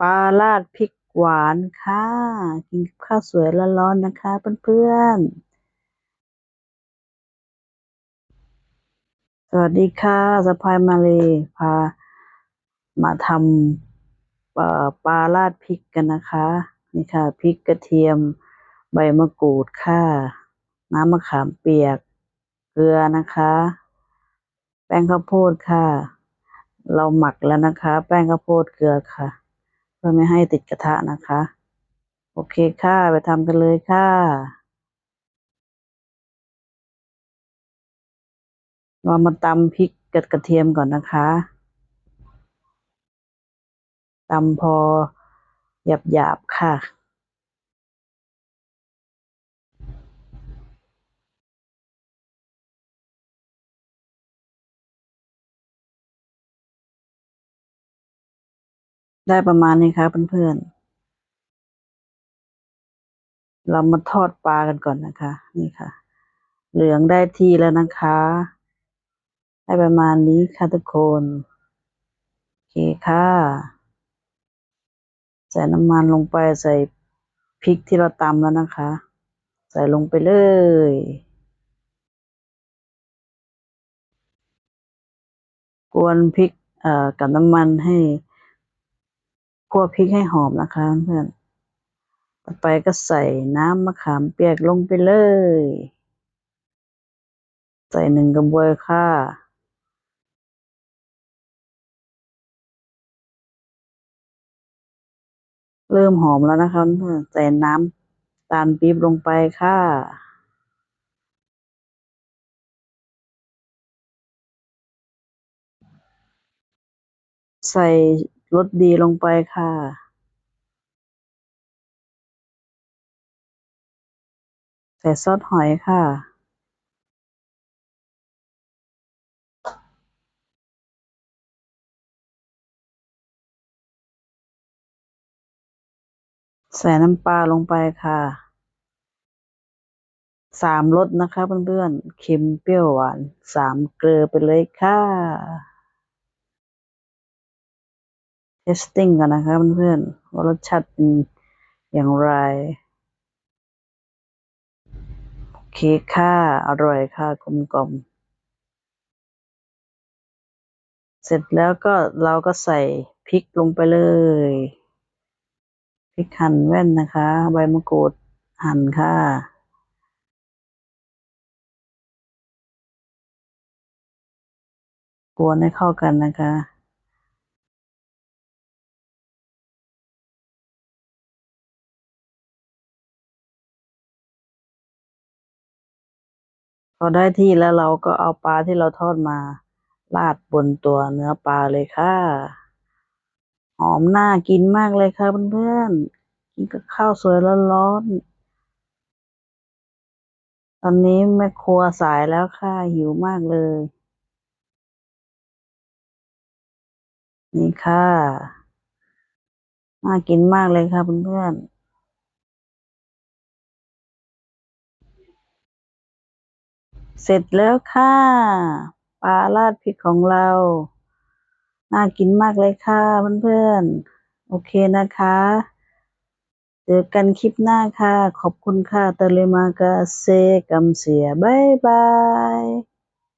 ปลาราดพริกหวานค่ะ กินกับข้าวสวยร้อนๆนะคะ เพื่อนๆ สวัสดีค่ะสะพายมาเลยพามาทำปลาราดพริกกันนะคะ นี่ค่ะพริกกระเทียมใบมะกรูดค่ะ น้ำมะขามเปียก เกลือนะคะ แป้งข้าวโพดค่ะ เราหมักแล้วนะคะ แป้งข้าวโพดเกลือค่ะ พื่อไม่ให้ติดกระทะนะคะ โอเคค่ะ ไปทำกันเลยค่ะ เรามาตำพริกกับกระเทียมก่อนนะคะตำพอหยาบๆค่ะ ได้ประมาณนี้ครับเพื่อนๆ เรามาทอดปลากันก่อนนะคะ นี่ค่ะ เหลืองได้ที่แล้วนะคะ ได้ประมาณนี้ค่ะทุกคนโอเคค่ะใส่น้ำมันลงไปใส่พริกที่เราตำแล้วนะคะ ใส่ลงไปเลยกวนพริกเอ่อกับน้ำมันให้ คั่วพริกให้หอมนะคะเพื่อนต่อไปก็ใส่น้ำมะขามเปียกลงไปเลย ใส่หนึ่งกระบวยค่ะเริ่มหอมแล้วนะคะเพื่อนใส่น้ำตาลปี๊บลงไปค่ะ ใส่ รสดีลงไปค่ะใส่ซอสหอยค่ะ ใส่น้ำปลาลงไปค่ะ สามรสนะคะเพื่อนๆเค็มเปรี้ยวหวาน สามเกลือไปเลยค่ะ สติ้งกันนะคะเพื่อนๆว่ารสชาติเป็นอย่างไร โอเคค่ะ อร่อยค่ะ กลมกลมเสร็จแล้วก็เราก็ใส่พริกลงไปเลยพริกหั่นแว่นนะคะ ใบมะกรูดหั่นค่ะกวนให้เข้ากันนะคะ พอได้ที่แล้วเราก็เอาปลาที่เราทอดมาราดบนตัวเนื้อปลาเลยค่ะ หอมน่ากินมากเลยค่ะเพื่อนๆ กินกับข้าวสวยร้อนๆ ตอนนี้แม่ครัวสายแล้วค่ะ หิวมากเลย นี่ค่ะ น่ากินมากเลยค่ะเพื่อนๆ เสร็จแล้วค่ะปลาราดพริกของเรา น่ากินมากเลยค่ะเพื่อนๆ โอเคนะคะ เจอกันคลิปหน้าค่ะ ขอบคุณค่ะเตเลมากาเซกัมเสียบายบาย